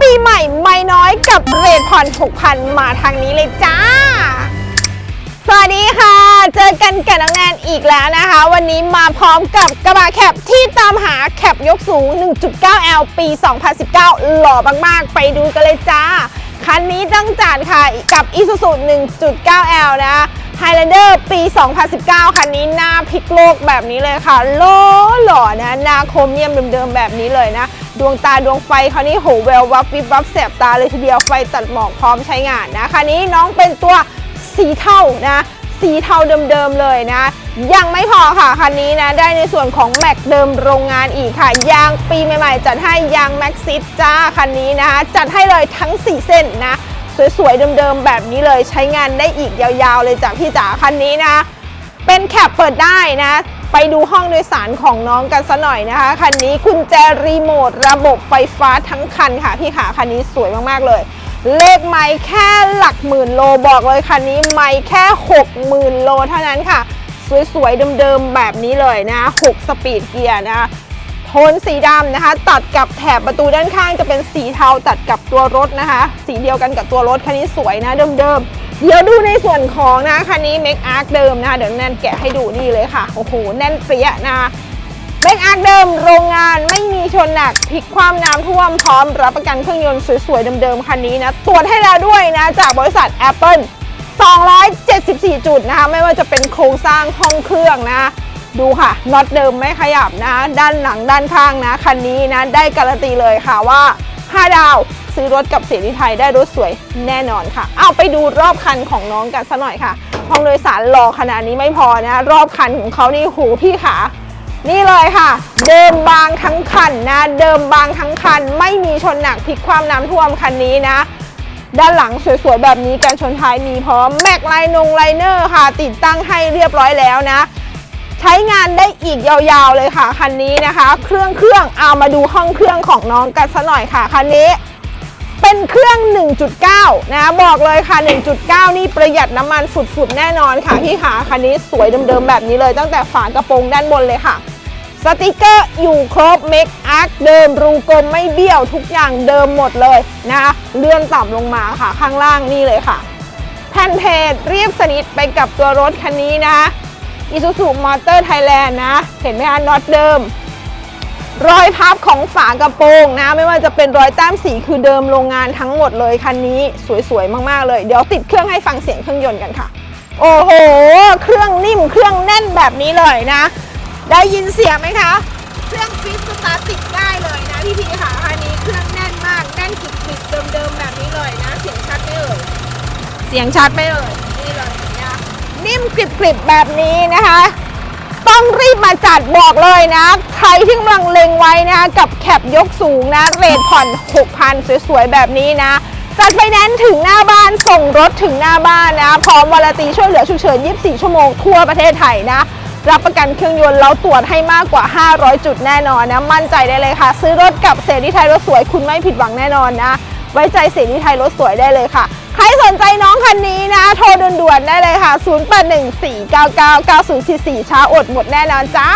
ปีใหม่ไม่น้อยกับเรทผ่อน6,000 มาทางนี้เลยจ้า สวัสดีค่ะ เจอกันกับน้องแนนอีกแล้วนะคะ วันนี้มาพร้อมกับกระบะแคปที่ตามหาแคปยกสูง 1.9L ปี 2019 หล่อมากๆ ไปดูกันเลยจ้า คันนี้ตั้งจัดค่ะกับ Isuzu 1.9L นะ Highlander ปี 2019 คันนี้หน้าพลิกโลกแบบนี้เลยค่ะโล่หล่อนะหน้าโครเมียมเดิมๆแบบนี้เลยนะ ดวงตาดวงไฟคันนี้โหแวววับวิบวับแสบตาเลยทีเดียวไฟตัดหมอกพร้อมใช้งานนะคันนี้น้องเป็นตัวสีเทานะสีเทาเดิมๆเลยนะ ยังไม่พอค่ะคันนี้นะได้ในส่วนของแม็กเดิมโรงงานอีกค่ะ ยางปีใหม่ๆ จัดให้ยางแม็กซิสจ้าคันนี้นะคะจัดให้เลยทั้ง 4 เส้นนะ สวยๆเดิมๆแบบนี้เลยใช้งานได้อีกยาวๆเลยจ้ะพี่จ๋าคันนี้นะ เป็นแคปเปิดได้นะ ไปดูห้องโดยสารของน้องกันซะหน่อยนะคะ คันนี้กุญแจรีโมทระบบไฟฟ้าทั้งคันค่ะ พี่ขาคันนี้สวยมากๆเลย เลขไม่แค่หลักหมื่นโลบอกเลยคันนี้ไม่แค่ 60,000 โลเท่านั้นค่ะ สวยๆเดิมๆแบบนี้เลยนะ6สปีดเกียร์นะโทนสีดำนะคะ ตัดกับแถบประตูด้านข้างจะเป็นสีเทาตัดกับตัวรถนะคะ สีเดียวกันกับตัวรถคันนี้สวยนะเดิมๆ เดี๋ยวดูในส่วนของนะคันนี้ Make Arc เดิมนะคะเดี๋ยวแน่นแกะให้ดูนี่เลยค่ะ โอ้โห แน่นเปรี้ยนะเล็กอาร์คเดิมโรงงานไม่มีชนหนักพลิกความน้ำท่วมพร้อมรับประกันเครื่องยนต์สวยๆ เดิมๆ คันนี้นะ ตรวจให้แล้วด้วยนะ จากบริษัท Apple 274 จุดนะคะ ไม่ว่าจะเป็นโครงสร้างห้องเครื่องนะ ดูค่ะน็อตเดิมไม่ขยับนะ ด้านหลังด้านข้างนะ คันนี้นะ ได้การันตีเลยค่ะว่า 5 ดาว ซื้อรถกับเสรีไทยได้รถสวยแน่นอนค่ะ เอาไปดูรอบคันของน้องกันซะหน่อยค่ะห้องโดยสารรอขนาดนี้ไม่พอนะ รอบคันของเขานี่หูพี่ขานี่เลยค่ะ เดิมบางทั้งคันนะ เดิมบางทั้งคัน ไม่มีชนหนักพลิกความน้ำท่วมคันนี้นะ ด้านหลังสวยๆแบบนี้การชนท้ายมีพร้อมแม็กไลนงไลเนอร์ค่ะ ติดตั้งให้เรียบร้อยแล้วนะ ใช้งานได้อีกยาวๆเลยค่ะคันนี้นะคะ เครื่องเครื่องเอามาดูห้องเครื่องของน้องกันซะหน่อยค่ะคันนี้ เป็นเครื่อง 1.9 นะบอกเลยค่ะ 1.9 นี่ประหยัดน้ำมันฝุดๆ แน่นอนค่ะพี่ขาคันนี้สวยเดิมๆ แบบนี้เลยตั้งแต่ฝากระโปรงด้านบนเลยค่ะ สติกเกอร์อยู่ครบเมคอาร์คเดิมรูกลมไม่เบี้ยวทุกอย่างเดิมหมดเลยนะคะเลื่อนต่ำลงมาค่ะข้างล่างนี่เลยค่ะ แผ่นเพจเรียบสนิทไปกับตัวรถคันนี้นะ Isuzu Motor Thailand นะ เห็นไหมคะน็อตเดิม รอยพับของฝากระโปรงนะ ไม่ว่าจะเป็นรอยแต้มสีคือเดิมโรงงานทั้งหมดเลยคันนี้สวยๆ มากๆเลย เดี๋ยวติดเครื่องให้ฟังเสียงเครื่องยนต์กันค่ะ โอ้โห เครื่องนิ่มเครื่องแน่นแบบนี้เลยนะ ได้ยินเสียงไหมคะ เครื่องฟิตสตาร์ทติดได้เลยนะพี่พีค่ะคันนี้เครื่องแน่นมากแน่นกริบๆเดิมๆแบบนี้เลยนะ เสียงชัดไหมเอ่ยเสียงชัดไหมเอ่ยนี่เลยนะนิ่มกริบๆแบบนี้นะคะ ต้องรีบมาจัดบอกเลยนะ ใครที่กำลังเล็งไว้นะ กับแคปยกสูงนะ เรทผ่อน 6,000 สวยๆ แบบนี้นะ จัดไฟแนนซ์ถึงหน้าบ้านส่งรถถึงหน้าบ้านนะ พร้อมวารตีช่วยเหลือฉุกเฉิน 24 ชั่วโมงทั่วประเทศไทยนะ รับประกันเครื่องยนต์เราตรวจให้มากกว่า 500 จุดแน่นอนนะ มั่นใจได้เลยค่ะ ซื้อรถกับเสรีไทยรถสวยคุณไม่ผิดหวังแน่นอนนะ ไว้ใจเสรีไทยรถสวยได้เลยค่ะ สนใจน้องคันนี้นะ โทรด่วนๆได้เลยค่ะ 0814999044ช้าอดหมดแน่นอนจ้า